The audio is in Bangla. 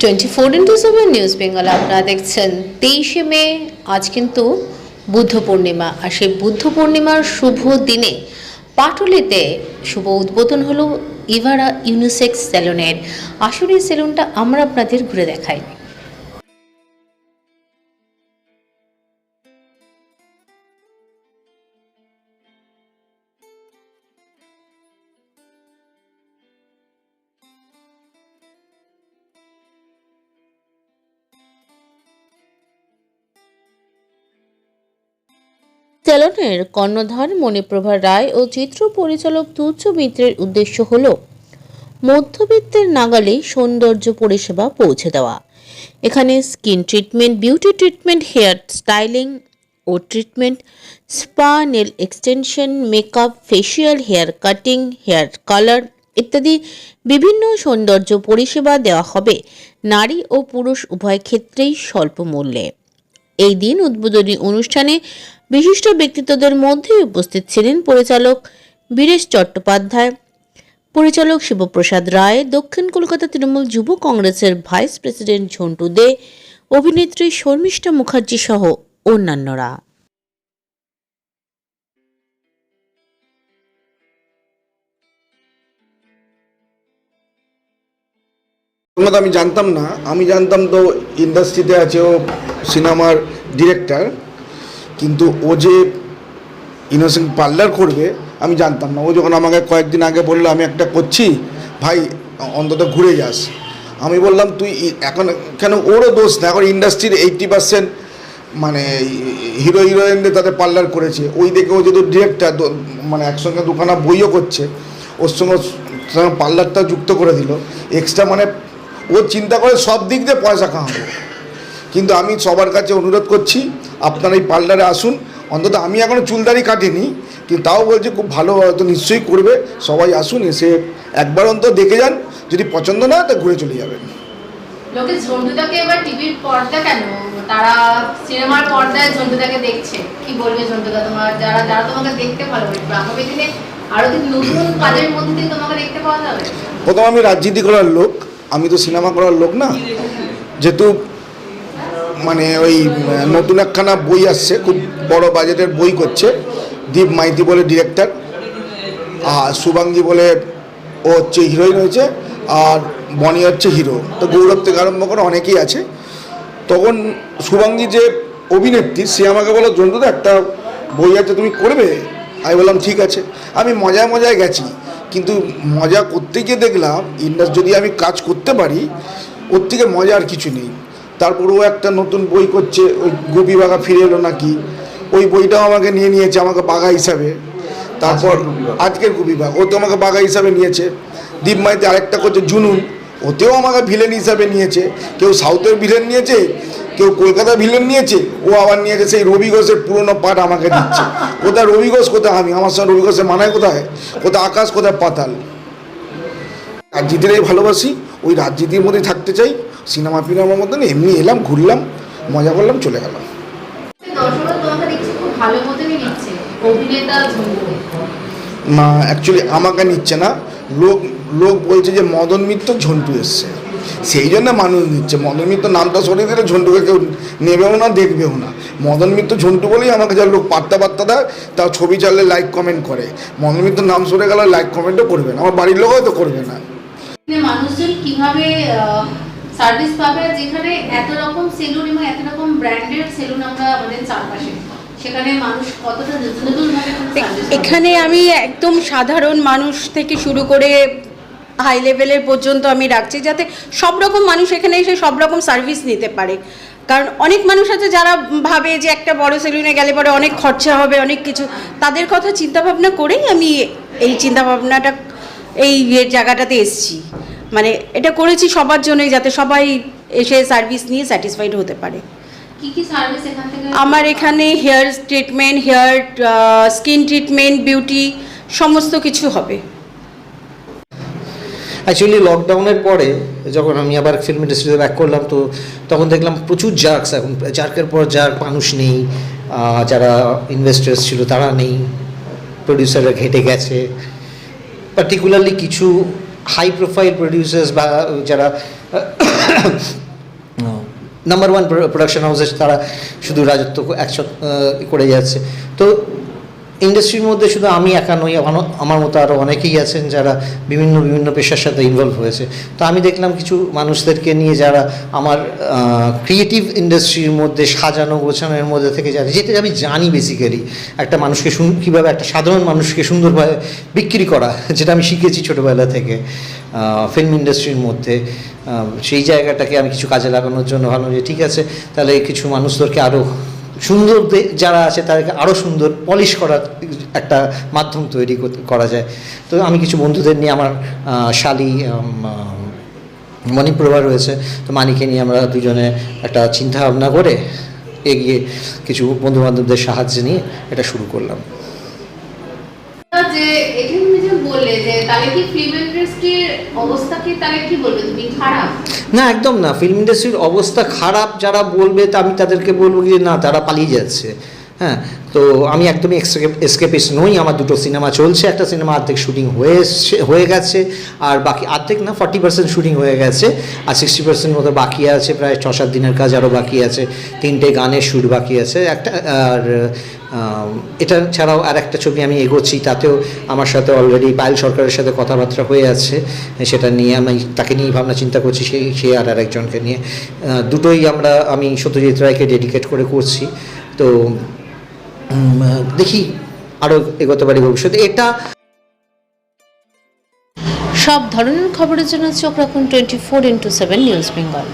Twenty four into seven, news Bengal আপনারা দেখছেন তেইশে মে। আজ কিন্তু বুদ্ধ পূর্ণিমা, আর সেই বুদ্ধ পূর্ণিমার শুভ দিনে পাটুলিতে শুভ উদ্বোধন হলো ইভারা ইউনিসেক্স সেলুনের। আসলে সেলুনটা আমরা আপনাদের ঘুরে দেখাই। সেলুনের কর্ণধার মণিপ্রভা রায় ও চিত্র পরিচালক তুচ্ছ মিত্রের উদ্দেশ্য হল মধ্যবিত্তের নাগালে সৌন্দর্য পরিষেবা পৌঁছে দেওয়া। এখানে skin treatment, beauty treatment, hair styling ও treatment, spa, nail extension, makeup facial hair cutting, hair colour ইত্যাদি বিভিন্ন সৌন্দর্য পরিষেবা দেওয়া হবে। নারী ও পুরুষ উভয় ক্ষেত্রেই স্বল্প মূল্যে। এই দিন উদ্বোধনী অনুষ্ঠানে বিশিষ্ট ব্যক্তিত্বদের মধ্যে উপস্থিত ছিলেন পরিচালক বীরেশ চট্টোপাধ্যায়, পরিচালক শিবপ্রসাদ রায়, দক্ষিণ কলকাতা তৃণমূল যুব কংগ্রেসের ভাইস প্রেসিডেন্ট ঝন্টু দে, অভিনেত্রী শর্মিষ্ঠা মুখার্জি সহ অন্যান্যরা। আমি জানতাম না, আমি জানতাম তো ইন্ডাস্ট্রিতে আছে ও সিনেমার ডিরেক্টর, কিন্তু ও যে ইনোসেন্ট পার্লার করবে, আমি জানতাম না। ও যখন আমাকে কয়েকদিন আগে বলল, আমি একটা করছি, ভাই, অন্তত ঘুরে যাস। আমি বললাম, তুই এখন কেন ওরও দোষ না? এখন ইন্ডাস্ট্রির এইটটি পার্সেন্ট মানে হিরো হিরোইনদের তাদের পার্লার করেছে। ওই দেখে ও যেহেতু ডিরেক্টর মানে একসঙ্গে দুখানা বইও করছে, ওর সঙ্গে পার্লারটা যুক্ত করে দিল। এক্সট্রা মানে ও চিন্তা করে সব দিক দিয়ে পয়সা কামাবো কিন্তু আমি সবার কাছে অনুরোধ করছি আপনারা এই পার্লারে আসুন। অন্তত আমি এখনও চুলদারি কাটিনি কিন্তু তাও বলছে খুব ভালো হয়তো নিশ্চয়ই করবে। সবাই আসুন এসে একবার অন্তত দেখে যান। যদি পছন্দ না তা ঘুরে চলে যাবেন। লোকে ঝন্টুদাকে এবার টিভির পর্দা কেন? তারা সিনেমার পর্দায় ঝন্টুদাকে দেখছে। কি বলবে ঝন্টুদা তোমার? যারা যারা তোমাকে দেখতে ভালোবাসবে আগামী দিনে আরও কি নতুন কাজের মধ্যে দিয়ে তোমাকে দেখতে পাওয়া যাবে? প্রথম আমি রাজনীতি করার লোক আমি তো সিনেমা করার লোক না। যেহেতু মানে ওই নতুন একখানা বই আসছে, খুব বড় বাজেটের বই করছে, দীপ মাইতি বলে ডিরেক্টর আর শুভাঙ্গী বলে ও হচ্ছে হিরোইন হয়েছে, আর বনি হচ্ছে হিরো তো গৌরব থেকে আরম্ভ করে অনেকেই আছে। তখন শুভাঙ্গী যে অভিনেত্রী, সে আমাকে বলো জন্তুদা একটা বই আছে, তুমি করবে? আমি বললাম, ঠিক আছে। আমি মজায় মজায় গেছি, কিন্তু মজা করতে গিয়ে দেখলাম, ইন্ডাস যদি আমি কাজ করতে পারি, ওর থেকে মজা আর কিছু নেই। তারপর ও একটা নতুন বই করছে ওই গোপী বাঘা ফিরে এলো নাকি? ওই বইটাও আমাকে নিয়ে নিয়েছে আমাকে বাঘা হিসাবে। তারপর আজকের গোপী বাঘ ও তো আমাকে বাঘা হিসাবে নিয়েছে। দীপ মাইতে আরেকটা করছে জুনুন ওতেও আমাকে ভিলেন হিসাবে নিয়েছে। কেউ সাউথের ভিলেন নিয়েছে কেউ কলকাতা ভিলেন নিয়েছে ও আবার নিয়েছে সেই রবি ঘোষের পুরনো পাঠ আমাকে দিচ্ছে। কোথায় রবি ঘোষ কোথায় আমি? আমার সঙ্গে রবি ঘোষের মানায় কোথায়? কোথায় আকাশ কোথায় পাতাল? রাজনীতিটাই ভালোবাসি ওই রাজনীতির মধ্যে থাকতে চাই। সিনেমা ফিনেমার মধ্যে না এমনি এলাম ঘুরলাম মজা করলাম চলে গেলাম। না অ্যাকচুয়ালি আমাকে নিচ্ছে না। লোক লোক বলছে যে মদন মিত্র ঝন্টু এসছে। সেই জন্য মানুষ নিচ্ছে। মদন মিত্র নামটা সরিয়ে দিলে ঝন্টুকে কেউ নেবেও না দেখবেও না। মদন মিত্র ঝন্টু বলেই আমাকে যা লোক পাত্তা পাত্তা দেয় তাও ছবি চাললে লাইক কমেন্ট করে। মদন মিত্র নাম সরে গেলে লাইক কমেন্টও করবে না। আমার বাড়ির লোকও তো করবে না। মানে মানুষজন কীভাবে সার্ভিস পাবে যেখানে এত রকম সেলুন এবং এত রকম ব্র্যান্ডেড সেলুন আমরা আমাদের চারপাশে এখানে আমি একদম সাধারণ মানুষ থেকে শুরু করে হাই লেভেলের পর্যন্ত আমি রাখছি যাতে সব রকম মানুষ এখানে এসে সব রকম সার্ভিস নিতে পারে। কারণ অনেক মানুষ আছে যারা ভাবে যে একটা বড় সেলুনে গেলে পরে অনেক খরচা হবে অনেক কিছু। তাদের কথা চিন্তা ভাবনা করেই আমি এই চিন্তা ভাবনাটা এই জায়গাটাতে এসেছি। মানে এটা করেছি সবার জন্যই যাতে সবাই এসে সার্ভিস নিয়ে স্যাটিসফাইড হতে পারে। কি কি সার্ভিস এখান থেকে? আমার এখানে hair treatment hair skin treatment beauty সমস্ত কিছু হবে। অ্যাকচুয়ালি লকডাউনের পরে যখন আমি আবার ফিল্ম ইন্ডাস্ট্রিতে ব্যাক করলাম তো তখন দেখলাম প্রচুর জার্কস এখন। জার্কের পর জার্ক মানুষ নেই যারা ইনভেস্টার্স ছিল তারা নেই প্রডিউসাররা ঘেটে গেছে। পার্টিকুলারলি কিছু হাই প্রোফাইল প্রডিউসার্স বা যারা নাম্বার ওয়ান প্রোডাকশন হাউসে তারা শুধু রাজত্ব একসাথে করে যাচ্ছে। তো ইন্ডাস্ট্রির মধ্যে শুধু আমি একা নই আমার- মতো আরও অনেকেই আছেন যারা বিভিন্ন বিভিন্ন পেশার সাথে ইনভলভ হয়েছে। তো আমি দেখলাম কিছু মানুষদেরকে নিয়ে যারা আমার ক্রিয়েটিভ ইন্ডাস্ট্রির মধ্যে সাজানো, গোছানোর মধ্যে থেকে যারা, যেটা আমি জানি বেসিক্যালি একটা মানুষকে সুন, কীভাবে একটা সাধারণ মানুষকে সুন্দরভাবে বিক্রি করা, যেটা আমি শিখেছি ছোটোবেলা থেকে ফিল্ম ইন্ডাস্ট্রির মধ্যে সেই জায়গাটাকে আমি কিছু কাজে লাগানোর জন্য ভাবলাম যে ঠিক আছে, তাহলে কিছু মানুষদেরকে আরও সুন্দর যারা আছে তাদেরকে আরও সুন্দর পলিশ করার একটা মাধ্যম তৈরি করা যায়। তো আমি কিছু বন্ধুদের নিয়ে আমার শালি মণিপ্রভা রয়েছে। তো মানিকে নিয়ে আমরা দুজনে একটা চিন্তা ভাবনা করে এগিয়ে কিছু বন্ধু বান্ধবদের সাহায্য নিয়ে এটা শুরু করলাম। যে তাহলে কি ফিল্ম ইন্ডাস্ট্রির অবস্থা কি? তাহলে কি বলবে? তুমি খারাপ? না, একদম না। ফিল্ম ইন্ডাস্ট্রির অবস্থা খারাপ, যারা বলবে, তা আমি তাদেরকে বলব যে না, তারা পালিয়ে যাচ্ছে। হ্যাঁ তো আমি একদমই এসকেপিস নই, আমার দুটো সিনেমা চলছে, একটা সিনেমা অর্ধেক শুটিং হয়ে হয়ে গেছে, আর বাকি অর্ধেক না ফর্টি পার্সেন্ট শুটিং হয়ে গেছে, আর সিক্সটি পার্সেন্ট মতো বাকি আছে, প্রায় ছ সাত দিনের কাজ আরও বাকি আছে, তিনটে গানের শ্যুট বাকি আছে, একটা, আর এটা ছাড়াও আর একটা ছবি আমি এগোচ্ছি, তাতেও আমার সাথে অলরেডি পায়েল সরকারের সাথে কথাবার্তা হয়ে আছে, সেটা নিয়ে আমি তাকে নিয়ে ভাবনা চিন্তা করছি সেই সে আর আরেকজনকে নিয়ে দুটোই আমরা, আমি সত্যজিৎ রায়কে ডেডিকেট করে করছি, তো দেখি আরও এগোতে পারি ভবিষ্যতে। এটা সব ধরনের খবরের জন্য চোখ রাখুন twenty four into seven news Bengal